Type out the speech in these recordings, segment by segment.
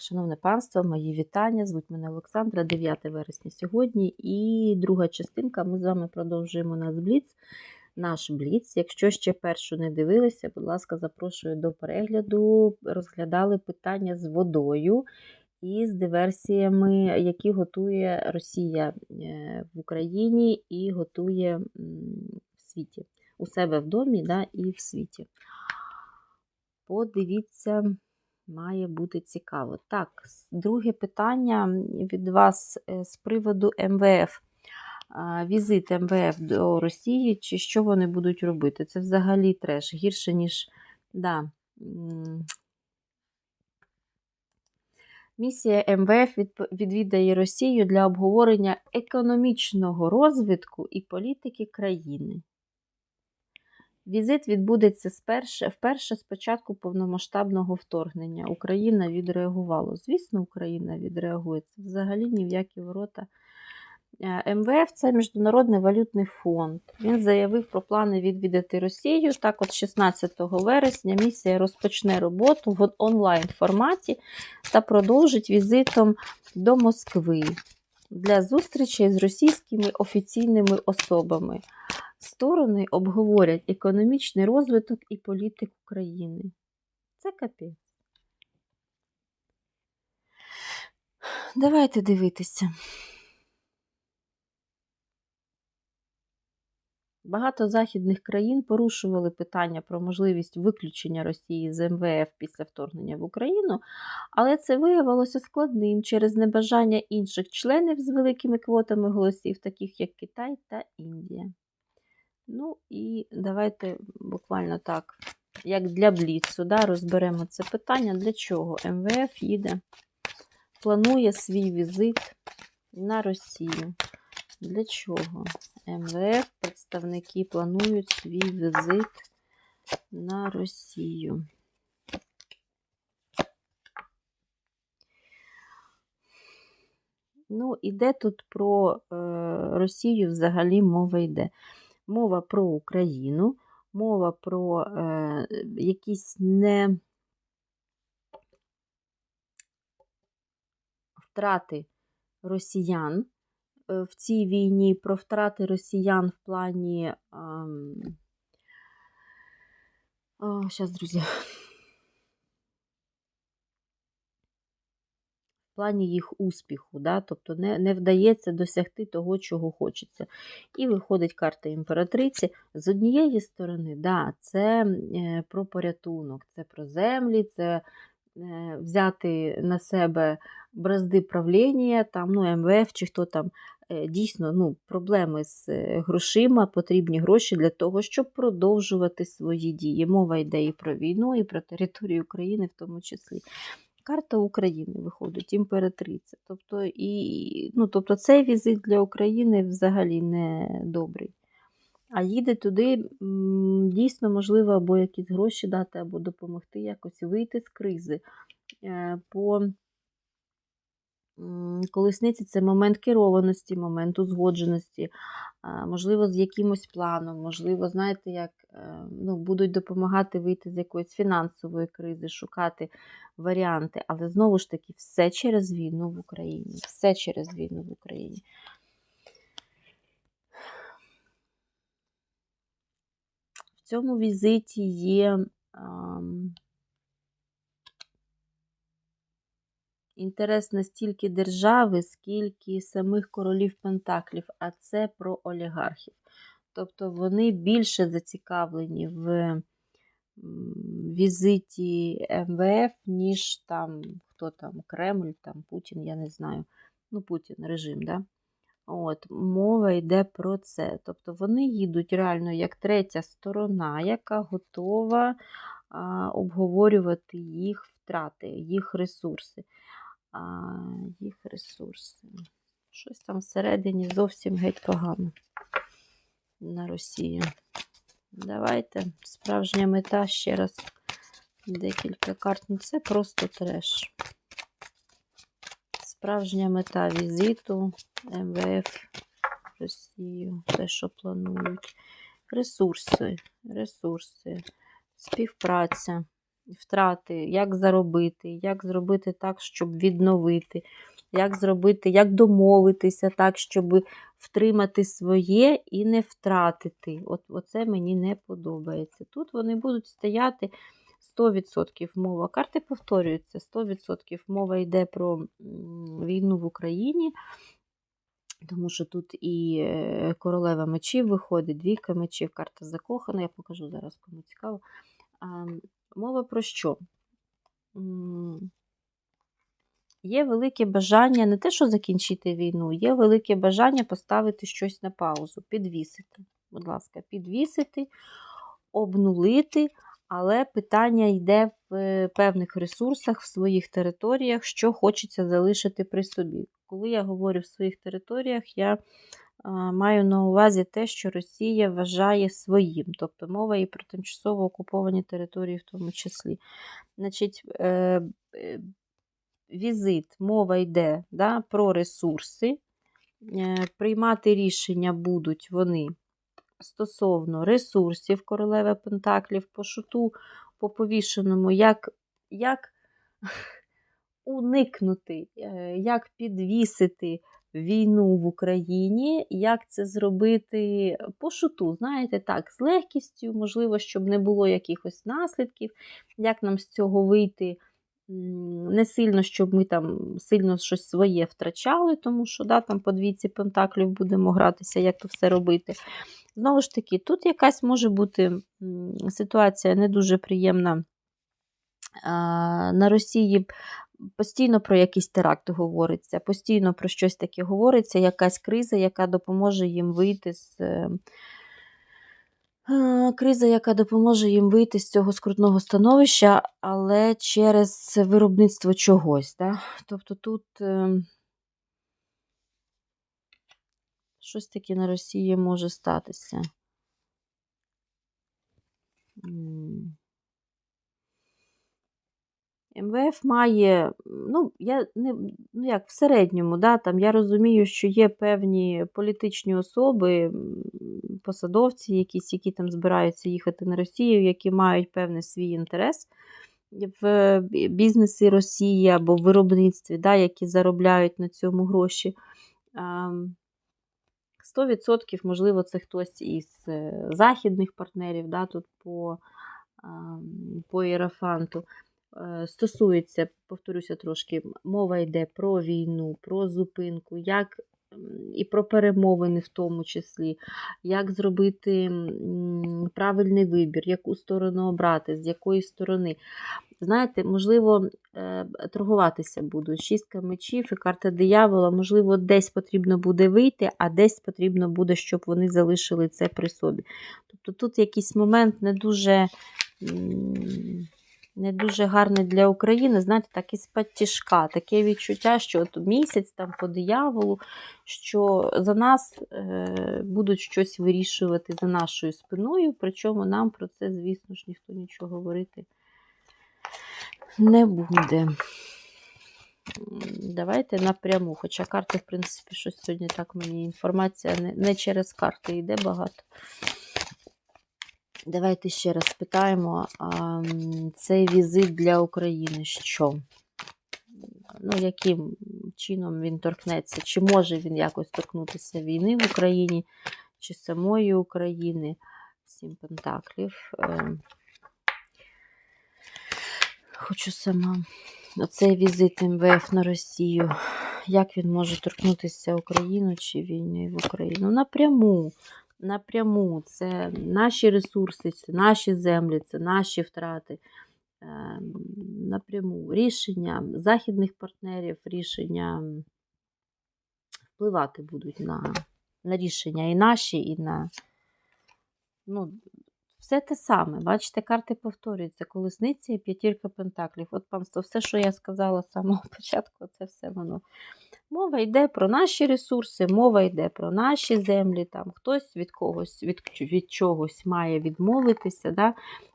Шановне панство, мої вітання. Звуть мене Олександра, 9 вересня сьогодні. І друга частинка. Ми з вами продовжуємо наш бліц. Наш бліц. Якщо ще першу не дивилися, будь ласка, запрошую до перегляду. Розглядали питання з водою і з диверсіями, які готує Росія е, в Україні і готує в світі. У себе в домі да, і в світі. Подивіться, має бути цікаво. Так, друге питання від вас е, з приводу МВФ. Візит МВФ до Росії, чи що вони будуть робити? Це взагалі треш. Гірше, ніж. Да. Місія МВФ відвідає Росію для обговорення економічного розвитку і політики країни. Візит відбудеться сперше, вперше з початку повномасштабного вторгнення. Україна відреагувала. Звісно, Україна відреагує. Це взагалі ні в які ворота. Е, МВФ це Міжнародний валютний фонд. Він заявив про плани відвідати Росію. Так, от 16 вересня місія розпочне роботу в онлайн форматі та продовжить візитом до Москви для зустрічей з російськими офіційними особами. Сторони обговорять економічний розвиток і політику країни. Це капець. Давайте дивитися. Багато західних країн порушували питання про можливість виключення Росії з МВФ після вторгнення в Україну, але це виявилося складним через небажання інших членів з великими квотами голосів, таких як Китай та Індія. Ну і давайте буквально так, як для Бліцу, да, розберемо це питання. Для чого МВФ їде, планує свій візит на Росію. Для чого? МВФ представники планують свій візит на Росію. Ну, іде тут про е, Росію взагалі мова йде. Мова про Україну, мова про е, якісь не втрати росіян е, в цій війні, про втрати росіян в плані. Е, щас, друзі. Плані їх успіху, да? тобто не, не вдається досягти того, чого хочеться. І виходить карта імператриці. З однієї сторони, да, це е, про порятунок, це про землі, це е, взяти на себе бразди правління, там, ну, МВФ чи хто там. е, Дійсно, ну, проблеми з грошима, потрібні гроші для того, щоб продовжувати свої дії. Мова йде і про війну, і про територію України в тому числі. Карта України виходить, імператриця. Тобто, і, ну, тобто цей візит для України взагалі не добрий. А їде туди дійсно, можливо, або якісь гроші дати, або допомогти якось вийти з кризи. Е, По колесниці це момент керованості, момент узгодженості, можливо, з якимось планом, можливо, знаєте, як е, ну, будуть допомагати вийти з якоїсь фінансової кризи, шукати варіанти. Але знову ж таки, все через війну в Україні. Все через війну в Україні. В цьому візиті є інтерес не стільки держави, скільки самих королів Пентаклів, а це про олігархів. Тобто вони більше зацікавлені в візиті МВФ, ніж там хто там, Кремль, там Путін, я не знаю. Ну, Путін, режим, да? От, мова йде про це. Тобто вони їдуть реально як третя сторона, яка готова а, обговорювати їх втрати, їх ресурси. Їх ресурси. Щось там всередині зовсім геть погано на Росію. Давайте. Справжня мета ще раз декілька карт. Ну, це просто треш. Справжня мета візиту МВФ Росію, те, що планують. Ресурси, ресурси, співпраця. Втрати, як заробити, як зробити так, щоб відновити, як зробити, як домовитися так, щоб втримати своє і не втратити. От Оце мені не подобається. Тут вони будуть стояти 100% мова. Карти повторюються, 100% мова йде про війну в Україні. Тому що тут і е, королева мечів виходить, двійка мечів, карта закохана. Я покажу зараз, кому цікаво. Мова про що? Є велике бажання не те, що закінчити війну, є велике бажання поставити щось на паузу, підвісити. Будь ласка, підвісити, обнулити, але питання йде в е, певних ресурсах, в своїх територіях, що хочеться залишити при собі. Коли я говорю в своїх територіях, я маю на увазі те, що Росія вважає своїм, тобто мова і про тимчасово окуповані території в тому числі. Значить, е, е, візит, мова йде да, про ресурси. Е, Приймати рішення будуть вони стосовно ресурсів королеви Пентаклів, по шуту, по повішеному, як, як уникнути, як підвісити війну в Україні, як це зробити по шуту, знаєте, так, з легкістю, можливо, щоб не було якихось наслідків, як нам з цього вийти. Не сильно, щоб ми там сильно щось своє втрачали, тому що да, там по двійці пентаклів будемо гратися, як то все робити. Знову ж таки, тут якась може бути ситуація не дуже приємна. На Росії постійно про якийсь теракт говориться, постійно про щось таке говориться, якась криза, яка допоможе їм вийти з. е, е, Криза, яка допоможе їм вийти з цього скрутного становища, але через виробництво чогось. Да? Тобто тут е, щось таке на Росії може статися. МВФ має, ну, я не, ну як в середньому, да, там я розумію, що є певні політичні особи, посадовці, якісь, які там збираються їхати на Росію, які мають певний свій інтерес в бізнесі Росії або в виробництві, да, які заробляють на цьому гроші. 100% можливо, це хтось із е, західних партнерів, да, тут по, по Єрафанту. Е, Стосується, повторюся трошки, мова йде про війну, про зупинку, як і про перемовини в тому числі, як зробити правильний вибір, яку сторону обрати, з якої сторони. Знаєте, можливо, е, торгуватися будуть. Шістка мечів і карта диявола, можливо, десь потрібно буде вийти, а десь потрібно буде, щоб вони залишили це при собі. Тобто тут якийсь момент не дуже. Не дуже гарний для України, знаєте, так із тяжка. Таке відчуття, що от місяць там по дияволу, що за нас е, будуть щось вирішувати за нашою спиною, причому нам про це, звісно ж, ніхто нічого говорити не буде. Давайте напряму. Хоча карти, в принципі, щось сьогодні так мені інформація не, не через карти йде багато. Давайте ще раз питаємо, а, цей візит для України що? Ну, яким чином він торкнеться? Чи може він якось торкнутися війни в Україні, чи самої України? Сім пентаклів. Ем. Хочу сама. Оцей візит МВФ на Росію. Як він може торкнутися Україну чи війни в Україну? Напряму. Напряму. Це наші ресурси, це наші землі, це наші втрати. Ем, Напряму. Рішення західних партнерів, рішення впливати будуть на, на рішення і наші, і на. Ну, все те саме. Бачите, карти повторюються. Колесниця і п'ятірка пентаклів. От панство, все, що я сказала з самого початку, це все воно. Мова йде про наші ресурси, мова йде про наші землі. Там Хтось від когось, від, від чогось має відмовитися. Да?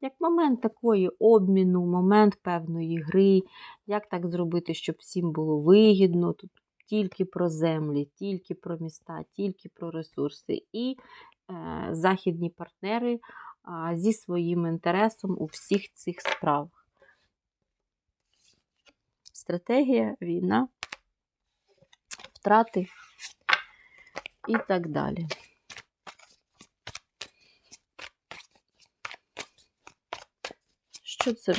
Як момент такої обміну, момент певної гри, як так зробити, щоб всім було вигідно. Тут тільки про землі, тільки про міста, тільки про ресурси. І е, західні партнери зі своїм інтересом у всіх цих справах. стратегія, війна, втрати і так далі. Що це?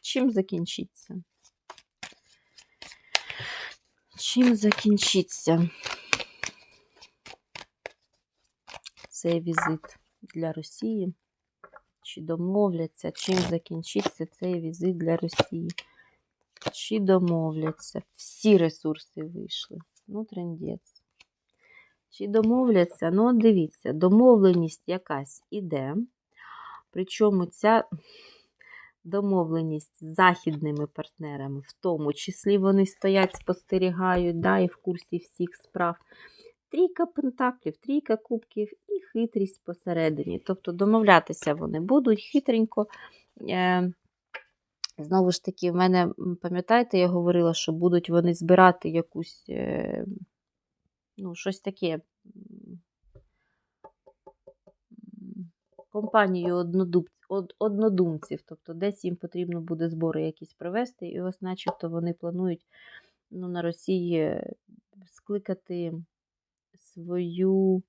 Чим закінчиться? Чим закінчиться цей візит для Росії? Чи домовляться, чим закінчиться цей візит для Росії? Чи домовляться? Всі ресурси вийшли. Ну, трендець. Чи домовляться? Ну, дивіться, домовленість якась іде. Причому ця домовленість з західними партнерами, в тому числі вони стоять, спостерігають, да, і в курсі всіх справ. Трійка пентаклів, трійка кубків і хитрість посередині. Тобто домовлятися вони будуть хитренько. Е, Знову ж таки, в мене, пам'ятаєте, я говорила, що будуть вони збирати якусь, е, ну, щось таке. Компанію однодумців, тобто десь їм потрібно буде збори якісь провести, і ось начебто вони планують ну, на Росії скликати свою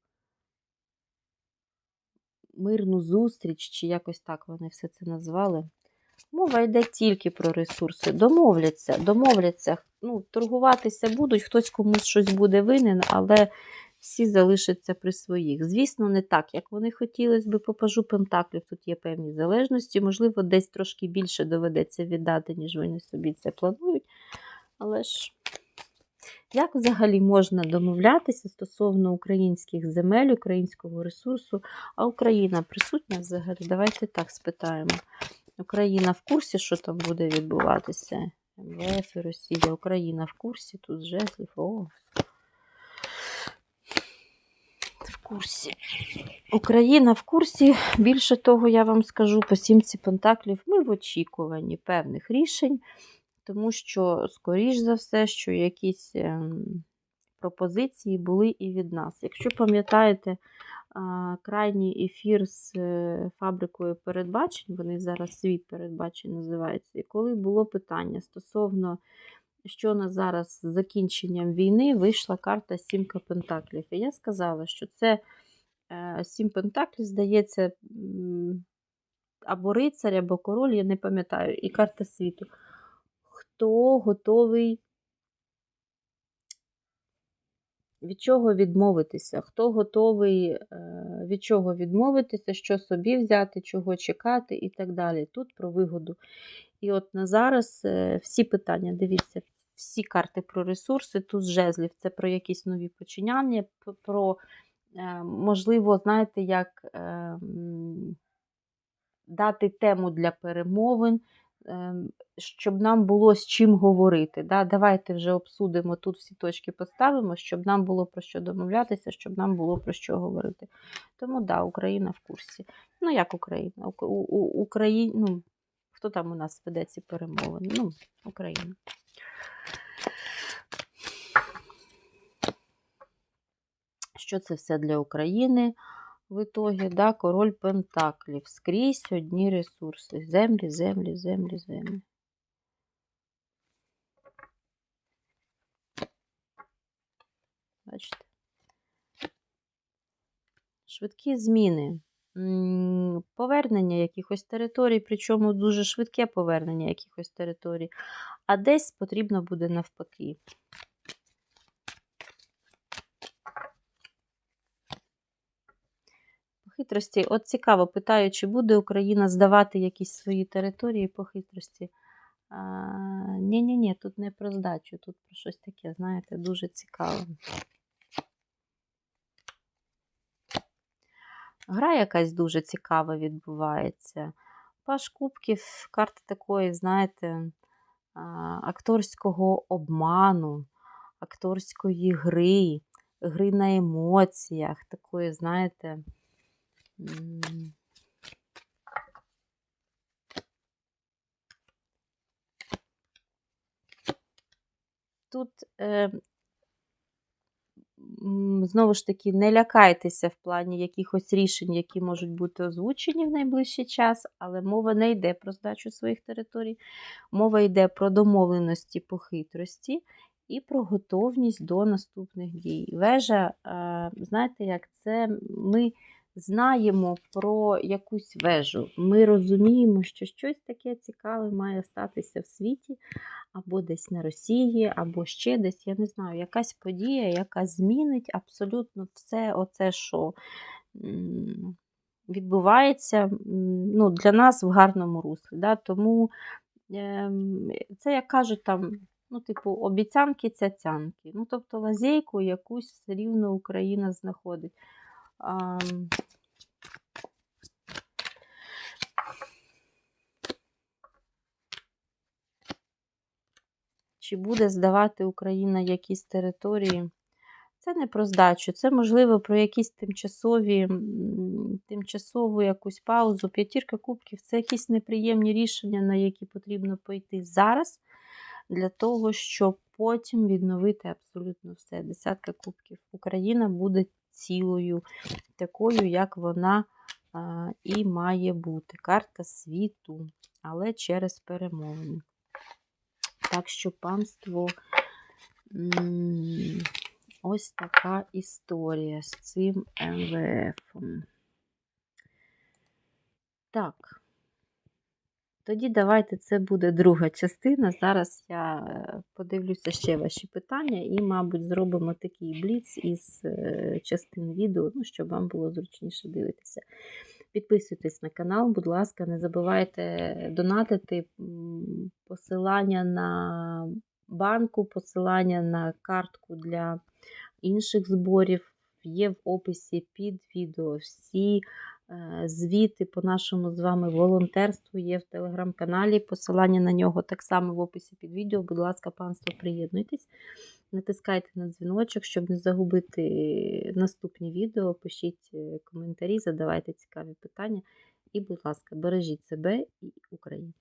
мирну зустріч, чи якось так вони все це назвали. Мова йде тільки про ресурси. Домовляться, домовляться, ну, торгуватися будуть, хтось комусь щось буде винен, але всі залишаться при своїх. Звісно, не так, як вони хотілося би, попажу пентаклів, тут є певні залежності, можливо, десь трошки більше доведеться віддати, ніж вони собі це планують. Але ж. Як взагалі можна домовлятися стосовно українських земель, українського ресурсу, а Україна присутня взагалі? Давайте так спитаємо. Україна в курсі, що там буде відбуватися? МВФ і Росія, Україна в курсі, тут жезлів. О. В курсі. Україна в курсі. Більше того, я вам скажу по сімці Пентаклів, ми в очікуванні певних рішень, тому що, скоріш за все, що якісь ем, пропозиції були і від нас. Якщо пам'ятаєте, крайній ефір з е, фабрикою передбачень, вони зараз світ передбачень називаються, і коли було питання стосовно, що на зараз з закінченням війни вийшла карта Сімка Пентаклів. І я сказала, що це е, Сім Пентаклів, здається, або рицар, або король, я не пам'ятаю, і карта світу. Хто готовий від чого відмовитися, хто готовий е, від чого відмовитися, що собі взяти, чого чекати і так далі. Тут про вигоду. І от на зараз е, всі питання, дивіться, всі карти про ресурси, тут жезлів, це про якісь нові починання, про, е, можливо, знаєте, як ем, дати тему для перемовин. Щоб нам було з чим говорити. Да? Давайте вже обсудимо тут всі точки поставимо, щоб нам було про що домовлятися, щоб нам було про що говорити. Тому да, Україна в курсі. Ну, як Україна? У, ну, Хто там у нас веде ці перемовини? Ну, Україна. Що це все для України? в итоге, да, король Пентаклів. Скрізь одні ресурси. Землі, землі, землі, землі. Бачите? Швидкі зміни. Повернення якихось територій, причому дуже швидке повернення якихось територій, а десь потрібно буде навпаки. хитрості. От цікаво, питаю, чи буде Україна здавати якісь свої території по хитрості. Ні-ні, ні тут не про здачу, тут про щось таке, знаєте, дуже цікаво. Гра якась дуже цікава відбувається. Паш Кубків, карта такої, знаєте, акторського обману, акторської гри, гри на емоціях, такої, знаєте, Тут е, знову ж таки, не лякайтеся в плані якихось рішень, які можуть бути озвучені в найближчий час, але мова не йде про здачу своїх територій, мова йде про домовленості по хитрості і про готовність до наступних дій. Вежа, е, знаєте, як це ми знаємо про якусь вежу. Ми розуміємо, що щось таке цікаве має статися в світі, або десь на Росії, або ще десь, я не знаю, якась подія, яка змінить абсолютно все оце, що відбувається ну, для нас в гарному руслі. Да? Тому ем, це, як кажуть, там, ну, типу, обіцянки цяцянки. Ну, тобто лазейку якусь все рівно Україна знаходить. Чи буде здавати Україна якісь території? Це не про здачу, це можливо про якісь тимчасові, тимчасову якусь паузу. П'ятірка кубків це якісь неприємні рішення, на які потрібно пойти зараз, для того, щоб потім відновити абсолютно все. Десятка кубків. Україна буде цілою, такою, як вона і має бути. Карта світу, але через перемовини. Так що панство. Ось така історія з цим МВФ. Так. Тоді давайте це буде друга частина. Зараз я е, подивлюся ще ваші питання і, мабуть, зробимо такий бліц із е, частин відео, ну, щоб вам було зручніше дивитися. Підписуйтесь на канал, будь ласка, не забувайте донатити посилання на банку, посилання на картку для інших зборів є в описі під відео. Всі е, звіти по нашому з вами волонтерству є в телеграм-каналі. Посилання на нього так само в описі під відео. Будь ласка, панство, приєднуйтесь. Натискайте на дзвіночок, щоб не загубити наступні відео. Пишіть е, коментарі, задавайте цікаві питання. І, будь ласка, бережіть себе і Україну.